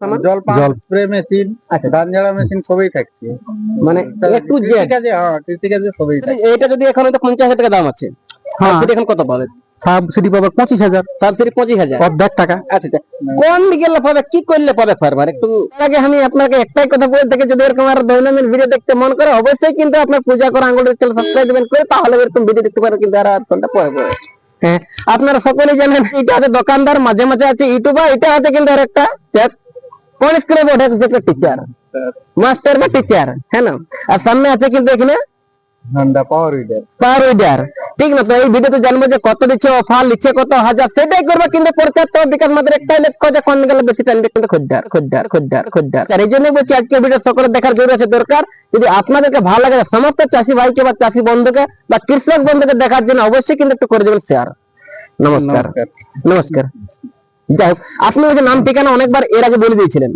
জল spray machine আচ্ছা। ধান ঝাড়া মেশিন সবই থাকছে। মানে হ্যাঁ কৃষিকাজে সবই এটা যদি এখন তো পঞ্চাশ হাজার টাকা দাম আছে হ্যাঁ। এখন কত পাবে সাবসিডি পাবে পঁচিশ হাজার। সাবসিডি পঁচিশ হাজার? অর্ধেক টাকা। আচ্ছা আচ্ছা। কোন দিকে পাবে কি করলে পাবে ফার্মার একটু আগে আমি আপনাকে একটাই কথা বলে থাকি যদি এরকম আর দৈনন্দিন ভিডিও দেখতে মন করে অবশ্যই কিন্তু আপনার পূজা করা আঙ্গুল চ্যানেল সাবস্ক্রাইব দিবেন করে তাহলে এরকম ভিডিও দেখতে পারেন কিন্তু আর আধ ঘণ্টা পরে পরে। হ্যাঁ। আপনারা সকলেই জানেন এটা আছে দোকানদার মাঝে মাঝে আছে ইউটিউবার এটা আছে কিন্তু আর একটা কোন স্কুলে আছে একটা টিচার মাস্টার বা টিচার হ্যাঁ না? আর সামনে আছে কিন্তু এখানে Honda power weeder power weeder ঠিক না? তো এই ভিডিওতে জানব যে কত দিচ্ছে অফার লিখছে কত হাজার সেটাই করবে কিন্তু প্রচার বিকাশ মাত্র একটাই লক্ষ্য যে কোন গেলে বেশি টাইম কিন্তু খদ্দার খদ্দার খদ্দার খদ্দার আর এই জন্যই বলছি আজকে ভিডিও সকলে দেখার জরুরি আছে দরকার। যদি আপনাদেরকে ভালো লাগে সমস্ত চাষি ভাইকে বা চাষি বন্ধুকে বা কৃষক বন্ধুকে দেখার জন্য অবশ্যই কিন্তু একটু করে দেবেন শেয়ার নমস্কার। নমস্কার। যাই হোক আপনি ওই যে নাম ঠিকানা অনেকবার এর আগে বলে দিয়েছিলেন।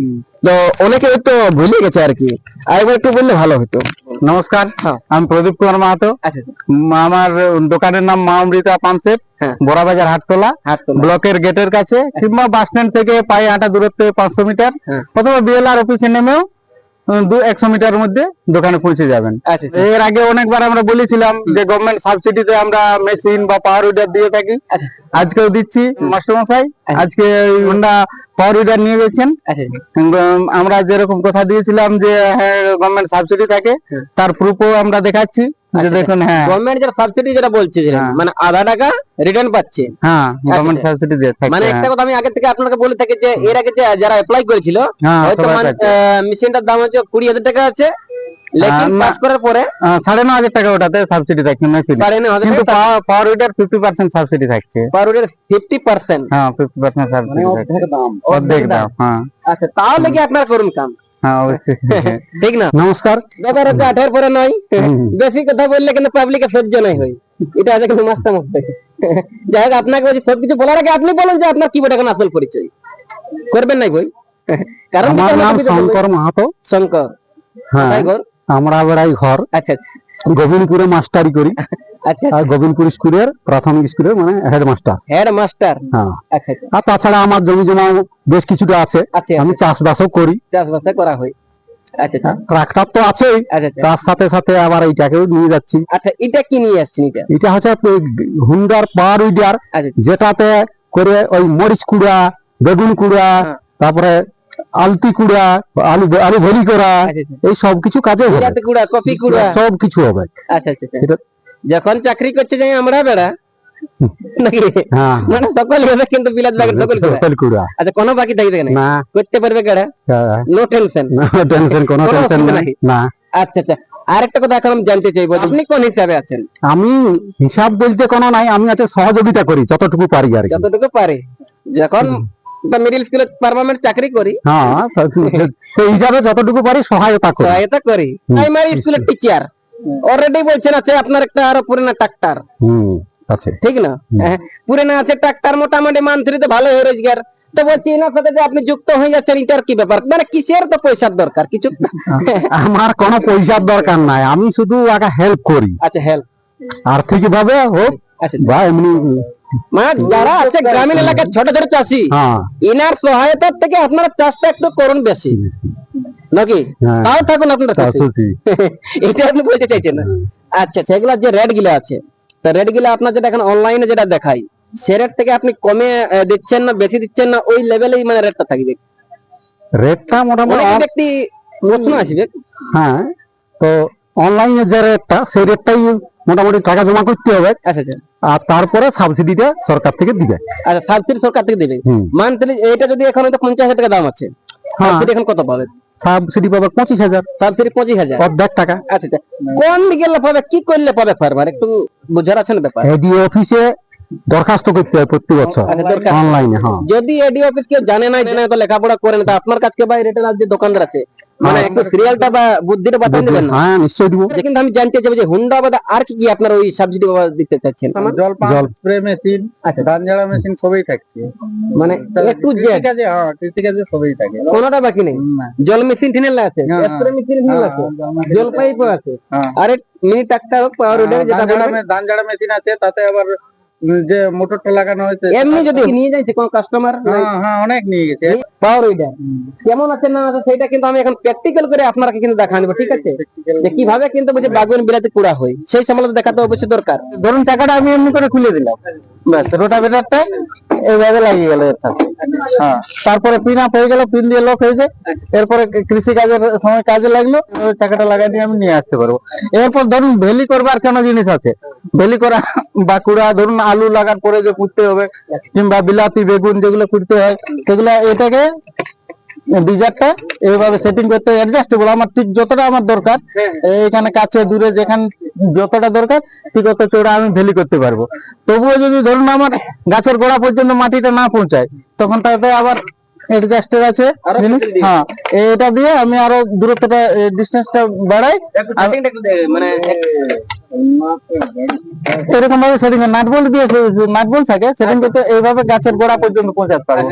তো অনেকে হয়তো ভুলে গেছে আর কি। আরেকবার একটু বললে ভালো হতো। নমস্কার হ্যাঁ। আমি প্রদীপ কুমার মাহাতো। আচ্ছা। আমার দোকানের নাম মা অমৃতা পাম্পসেট হ্যাঁ। বড়াবাজার হাটতলা ব্লকের গেটের কাছে কিংবা বাস স্ট্যান্ড থেকে পায়ে হাঁটা দূরত্বে পাঁচশো মিটার। প্রথমে অথবা বিএলআর অফিসে নেমেও দু একশো মিটার মধ্যে দোকানে পৌঁছে যাবেন। আচ্ছা আচ্ছা। এর আগে অনেকবার আমরা বলেছিলাম যে গভর্নমেন্ট সাবসিডিতে আমরা মেশিন বা পাওয়ার উইডার দিয়ে থাকি। আচ্ছা। আজকেও দিচ্ছি মাস্টারমশাই। আজকে হোন্ডা পাওয়ার উইডার নিয়ে গেছেন। আমরা যেরকম কথা দিয়েছিলাম যে হ্যাঁ গভর্নমেন্ট সাবসিডি থাকে। তার প্রুফও আমরা দেখাচ্ছি। দেখুন হ্যাঁ। গভর্নমেন্ট যেটা সাবসিডি যেটা বলছে হ্যাঁ। মানে আধা টাকা রিটার্ন পাচ্ছে। হ্যাঁ গভর্নমেন্ট আচ্ছা। সাবসিডি দিয়ে থাকে মানে একটা হ্যাঁ। কথা আমি আগে থেকে আপনাকে বলে থাকি যে এর আগে যে যারা অ্যাপ্লাই করেছিল হ্যাঁ হয়তো মানে। মেশিনটার দাম হচ্ছে কুড়ি হাজার টাকা আছে। লেকিন পাস করার পরে সাড়ে ন হাজার টাকা ওটাতে সাবসিডি থাকছে মেশিন কিন্তু power weeder fifty percent subsidy থাকছে। ফিফটি পার্সেন্ট হ্যাঁ ফিফটি পার্সেন্ট সাবসিডি দাম। অর্ধেক দাম হ্যাঁ। আচ্ছা তাহলে কি আপনার করুন কাম? হ্যাঁ ঠিক না? নমস্কার। ব্যাপার হচ্ছে আঠার পরে নয়। বেশি কথা বললে কিন্তু পাবলিকে সহ্য নাই হয়। এটা আছে কিন্তু মাস্টার মাস্টার যাই হোক আপনাকে বলছি সবকিছু বলার আগে আপনি বলেন যে আপনার কি বটে এখন আসল পরিচয়। করবেন নাই বই কারণ আমার নাম। শঙ্কর মাহাতো। শঙ্কর। হ্যাঁ আমরা বেড়াই ঘর। আচ্ছা। গোবিন্দপুরে মাস্টারি করি। আচ্ছা আর গোবিন্দপুর স্কুলের প্রাথমিক স্কুলের মানে হেডমাস্টার। হেড হ্যাঁ। আচ্ছা আচ্ছা। আর তাছাড়া আমার জমি জমা বেশ কিছুটা আছে। আচ্ছা আমি চাষবাসও করি। চাষবাস করা হয়। আচ্ছা আচ্ছা। ট্রাক্টর তো আছেই। আচ্ছা আচ্ছা। তার সাথে সাথে আবার এইটাকেও নিয়ে যাচ্ছি। আচ্ছা এটা কি নিয়ে আসছেন এটা? এটা হচ্ছে হুন্ডার পাওয়ার উইডার আচ্ছা যেটাতে করে ওই মরিচ কুড়া বেগুন কুড়া হ্যাঁ। তারপরে আলতি কুড়া আলু আলু ভরি করা আচ্ছা আচ্ছা। এই সবকিছু কাজে হবে। কুড়া কফি কুড়া। সব কিছু হবে। আচ্ছা আচ্ছা আচ্ছা। যখন চাকরি করছে যাই আমরা বেড়া নাকি? হ্যাঁ। মানে সকল হবে কিন্তু বিলাত বাগের সকল সকল কুড়া। আচ্ছা কোনো বাকি থাকবে না না। করতে পারবে কেডা? নো টেনশন টেনশন কোনো কোনো টেনশন নাই। নাই। না। আচ্ছা আচ্ছা। আরেকটা কথা এখন আমি জানতে চাইব আপনি কোন হিসাবে আছেন? আমি হিসাব বলতে কোনো নাই আমি আছে সহযোগিতা করি যতটুকু পারি আর যতটুকু পারে। যখন মিডিল স্কুলে পারমানেন্ট চাকরি করি হ্যাঁ সেই হিসাবে যতটুকু পারি সহায়তা করি। সহায়তা করি। প্রাইমারি স্কুলের টিচার অলরেডি বলছেন আছে আপনার একটা আরও পুরনো ট্রাক্টর আছে। ঠিক না। হ্যাঁ, পুরনো আছে ট্রাক্টর মোটামুটি মান্থলিতে ভালো হয়ে রোজগার। তো বলছি এনার সাথে যে আপনি যুক্ত হয়ে যাচ্ছেন এটার কি ব্যাপার? মানে কিসের তো পয়সার দরকার? কিছু আমার কোনো পয়সার দরকার নাই। আমি শুধু আগে হেল্প করি। আচ্ছা হেল্প আর্থিক ভাবে হোক আচ্ছা। বা এমনি মানে যারা আছে গ্রামীণ এলাকার ছোট ছোট চাষি হ্যাঁ। ইনার সহায়তার থেকে আপনারা চাষটা একটু করুন বেশি। নাকি? হ্যাঁ। তাও থাকুন আপনারা। এটা আপনি বলতে চাইছেন আচ্ছা সেগুলা যে রেটগুলো আছে তা রেটগুলো আপনার যেটা এখন অনলাইনে যেটা দেখাই সে রেট থেকে আপনি কমে দিচ্ছেন না বেশি দিচ্ছেন না ওই লেভেলেই মানে রেটটা থাকবে। রেটটা মোটামুটি ব্যক্তি প্রশ্ন আসবে। হ্যাঁ তো অনলাইনে যে রেটটা সেই রেটটাই মোটামুটি টাকা জমা করতে হবে। আচ্ছা আচ্ছা। আর তারপরে সাবসিডিটা সরকার থেকে দিবে। আচ্ছা সাবসিডি সরকার থেকে দিবে? মান্থলি এটা যদি এখন হয়তো পঞ্চাশ হাজার টাকা দাম আছে হ্যাঁ। সাবসিডি এখন কত পাবে? সাবসিডি পাবে পঁচিশ হাজার। সাবসিডি পঁচিশ হাজার। অর্ধেক টাকা। আচ্ছা আচ্ছা। কোন দিকে পাবে? কি করলে পাবে? ফার্মার একটু বুঝার আছে না ব্যাপার? এডি অফিসে দরখাস্ত করতে হয় প্রতি বছর। আচ্ছা, অনলাইনে হ্যাঁ। যদি এডি অফিস কেউ জানে না জানে তো লেখাপড়া করে না তো আপনার কাছে বা রিটেলার যে দোকানদার আছে? মানে হ্যাঁ। একটু সিরিয়ালটা বা বুদ্ধিটা বাতান দেবেন না? হ্যাঁ নিশ্চয় দিব। কিন্তু আমি জানতে চাইব যে হুন্ডা বাদে আর কি কি আপনার ওই সাবসিডি বাবা দিতে চাচ্ছেন? জল পাম্প জল। স্প্রে মেশিন আচ্ছা। ধান ঝাড়া মেশিন সবই থাকছে। মানে এ টু জেড কৃষিকাজে হ্যাঁ কৃষিকাজে সবই থাকে। কোনোটা বাকি নেই? জল মেশিন ঠিনেল আছে হ্যাঁ, স্প্রে মেশিন আছে হ্যাঁ, জল পাইপ আছে। আর মিনি ট্রাক্টর হোক পাওয়ার উডে যেটা ধান ঝাড়া মেশিন আছে তাতে আবার যে মোটরটা লাগানো হয়েছে এমনি যদি নিয়ে যাইছে কোন কাস্টমার হ্যাঁ হ্যাঁ। অনেক নিয়ে গেছে। পাওয়ার উইডার কেমন আছে না আছে সেটা কিন্তু আমি এখন প্র্যাকটিক্যাল করে আপনাকে কিন্তু দেখা নেব ঠিক আছে? যে কীভাবে কিন্তু বুঝে বাগুন বিলাতে কুড়া হয় সেই সময় দেখাতে অবশ্যই দরকার। ধরুন টাকাটা আমি এমনি করে খুলে দিলাম। ব্যাস রোটাভেটারটা এইভাবে লাগিয়ে গেল হ্যাঁ তারপরে পিন আপ হয়ে গেল পিন দিয়ে লক হয়েছে এরপরে কৃষি কাজের সময় কাজে লাগল টাকাটা লাগাই দিয়ে আমি নিয়ে আসতে পারব। এরপর ধরুন ভেলি করবার কেন জিনিস আছে? ভেলি করা বাঁকুড়া ধরুন আলু লাগার পরে যে কুটতে হবে, কিংবা বিলাতি, বেগুন যেগুলো কুটতে হয়, সেগুলো এটাকে ডিজারটা এইভাবে সেটিং করতে অ্যাডজাস্টেবল আমার ঠিক যতটা আমার দরকার এখানে কাছে দূরে যেখানে যতটা দরকার ঠিক অত চৌড়া আমি ভ্যালি করতে পারব। তবুও যদি ধরুন আমার গাছের গোড়া পর্যন্ত মাটিটা না পৌঁছায় তখন তাতে আবার অ্যাডজাস্টার আছে জিনিস। হ্যাঁ এটা দিয়ে আমি আরও দূরত্বটা ডিস্টেন্সটা বাড়াই। মানে এরকম ভাবে সেটিং নাট বল দিয়ে নাট বল থাকে সেটিং করতে এইভাবে গাছের গোড়া পর্যন্ত পৌঁছাতে পারব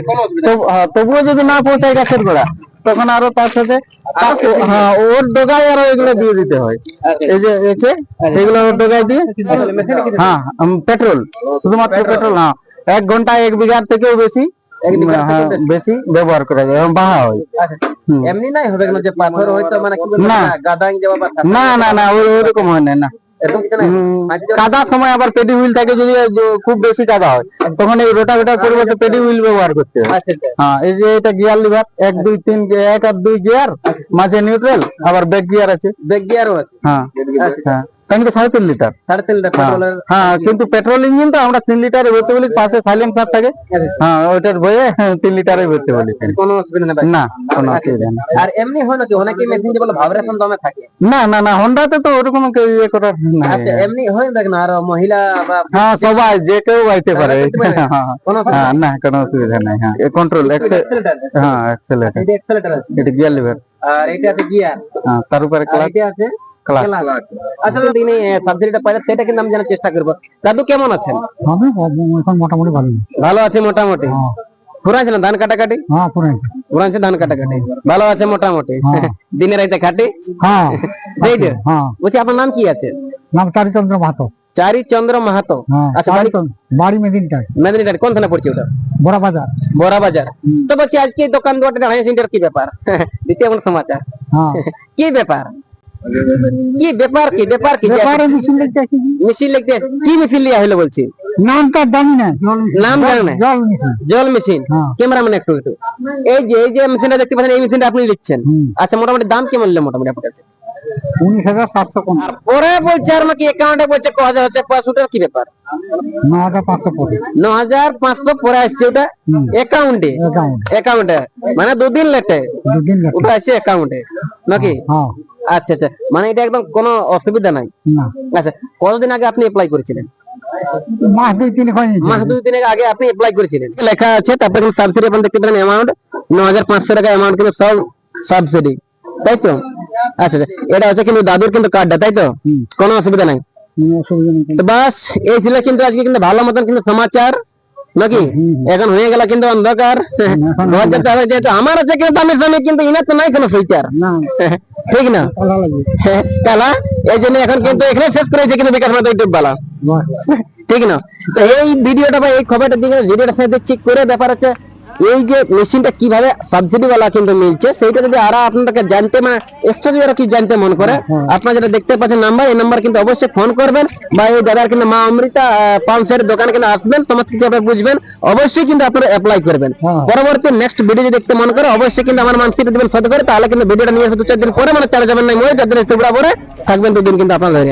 তো হ্যাঁ, তবুও যদি না পৌঁছায় গাছের গোড়া তখন আরও তার সাথে হ্যাঁ ওর ডোগায় আরও এগুলো দিয়ে দিতে হয়। এই যে এসে এগুলো ওর ডোগায় দিয়ে হ্যাঁ পেট্রোল। শুধুমাত্র পেট্রোল। হ্যাঁ। এক ঘণ্টা এক বিঘার থেকেও বেশি হ্যাঁ, থেকেও বেশি। ব্যবহার করা যায় এবং বাহা হয়। এমনি নাই হবে না যে পাথর হয়তো মানে না। না না না না ওই ওরকম হয় না না। কাদার সময় আবার পেডি হুইল থাকে যদি খুব বেশি কাদা হয় তখন এই রোটাভেটার পরিবর্তে পেডি হুইল ব্যবহার করতে হয়। আচ্ছা আচ্ছা হ্যাঁ এই যে এটা গিয়ার লিভার এক দুই তিন এক আর দুই গিয়ার মাঝে নিউট্রাল আবার ব্যাক গিয়ার আছে। ব্যাক গিয়ারও আছে। হ্যাঁ আচ্ছা হ্যাঁ। ট্যাঙ্কিটা সাড়ে তিন লিটার? সাড়ে তিন লিটার হ্যাঁ পেট্রোলের হ্যাঁ কিন্তু পেট্রোল ইঞ্জিনটা আমরা তিন লিটারে ভরতে বলি পাশে সাইলেন্সার থাকে। হ্যাঁ ওইটার বয়ে তিন লিটারে ভরতে বলি। কোনো অসুবিধা নেই না কোনো অসুবিধা নেই। আর এমনি হয় নাকি? অনেকে মেশিন বলে ভাইব্রেশন দমে থাকে? না না না হন্ডাতে তো ওরকম কেউ ইয়ে করার আচ্ছা এমনি হয় দেখ না? আর মহিলা বা হ্যাঁ সবাই যে কেউ গাইতে পারে। হ্যাঁ না কোনো অসুবিধা নাই হ্যাঁ। কন্ট্রোল হ্যাঁ এটা এটা গিয়ার লিভার আর এটা আছে গিয়ার হ্যাঁ তার উপরে ক্লাচ এটা আছে আচ্ছা তিনি সাবসিডিটা পাইলে সেটা কিন্তু আমি জানার চেষ্টা করব। দাদু কেমন আছেন? আমি এখন মোটামুটি ভালো। ভালো আছে মোটামুটি। পুরাছে ধান কাটাকাটি? হ্যাঁ পুরো পুরাছে ধান কাটাকাটি। ভালো আছে মোটামুটি। হ্যাঁ। দিনে রাইতে খাটি? হ্যাঁ। হ্যাঁ। বলছি আপনার নাম কি আছে? নাম চারিচন্দ্র মাহাতো। চারি চন্দ্র মাহাতো। হ্যাঁ আচ্ছা বাড়ি মেদিনীটার কোন থানা পড়ছে ওটা? বড়া বাজার। বড়া বাজার। তো বলছি আজকে দোকান দুয়াটা সেন্টার কি ব্যাপার? দ্বিতীয় কোন সমাচার। হ্যাঁ। কি ব্যাপার? কি ব্যাপার কি ব্যাপার কি? ব্যাপারে মিছিল লিখতে আসি মিছিল লিখতে কি মিছিল লিয়া হইল বলছি? নামটা জানি না জল নাম জানে না? জল মেশিন হ্যাঁ। ক্যামেরাম্যান একটু একটু। এই যে এই যে মেশিনটা দেখতে পাচ্ছেন এই মেশিনটা আপনি লিখছেন আচ্ছা মোটামুটি দাম কেমন নিলে মোটামুটি আপনার কাছে? উনিশ হাজার সাতশো কোন পরে বলছে আর নাকি অ্যাকাউন্টে বলছে ক হাজার হচ্ছে পাঁচশোটার কি ব্যাপার? ন হাজার পাঁচশো পড়ে ন হাজার পাঁচশো পরে আসছে ওটা। অ্যাকাউন্টে অ্যাকাউন্টে মানে দুদিন লেটে। দুদিন ওটা আসছে অ্যাকাউন্টে নাকি? হ্যাঁ। আচ্ছা আচ্ছা। মানে এটা একদম কোনো অসুবিধা নাই? আচ্ছা কতদিন আগে আপনি অ্যাপ্লাই করেছিলেন? মাস দুই তিন মাস দুই দিন আগে আপনি অ্যাপ্লাই করেছিলেন। লেখা আছে তারপরে সাবসিডি আপনি দেখতে পারেন অ্যামাউন্ট ন হাজার পাঁচশো টাকা অ্যামাউন্ট কিন্তু সব সাবসিডি তাই তো? আচ্ছা আচ্ছা। এটা হচ্ছে কিন্তু দাদুর কিন্তু কার্ডটা তাই তো? কোনো অসুবিধা নাই। বাস এই ছিল কিন্তু আজকে কিন্তু ভালো মতন কিন্তু সমাচার। নাকি? এখন হয়ে গেল কিন্তু অন্ধকার। ঘর যেতে হবে যেহেতু আমার আছে কিন্তু দামি জানি কিন্তু ইনার তো নাই কোনো ফিচার ঠিক না? কালা এই জন্য এখন কিন্তু এখানে শেষ করেছে কিন্তু বিকাশ মাত্র ইউটিউব বালা। ঠিক না? তো এই ভিডিওটা বা এই খবরটা দিকে ভিডিওটা সাথে চেক করে ব্যাপার হচ্ছে এই যে মেশিনটা কীভাবে সাবসিডি ওয়ালা কিন্তু মিলছে সেইটা যদি আরও আপনাদেরকে জানতে মানে এক্সট্রা যদি আরও কি জানতে মন করে আপনারা যেটা দেখতে পাচ্ছেন নাম্বার এই নাম্বার কিন্তু অবশ্যই ফোন করবেন বা এই দাদার কিন্তু মা অমৃতা পাম্পসের দোকানে কিন্তু আসবেন সমস্ত কিছু আপনারা বুঝবেন অবশ্যই কিন্তু আপনারা অ্যাপ্লাই করবেন। হ্যাঁ। পরবর্তী নেক্সট ভিডিও যদি দেখতে মন করে অবশ্যই কিন্তু আমার মানসিকটা দিবেন সাথে করে তাহলে কিন্তু ভিডিওটা নিয়ে আসবে দু চার দিন পরে মানে চার যাবেন না মনে চার দিনের টুকরা পরে থাকবেন দুদিন কিন্তু আপনাদের।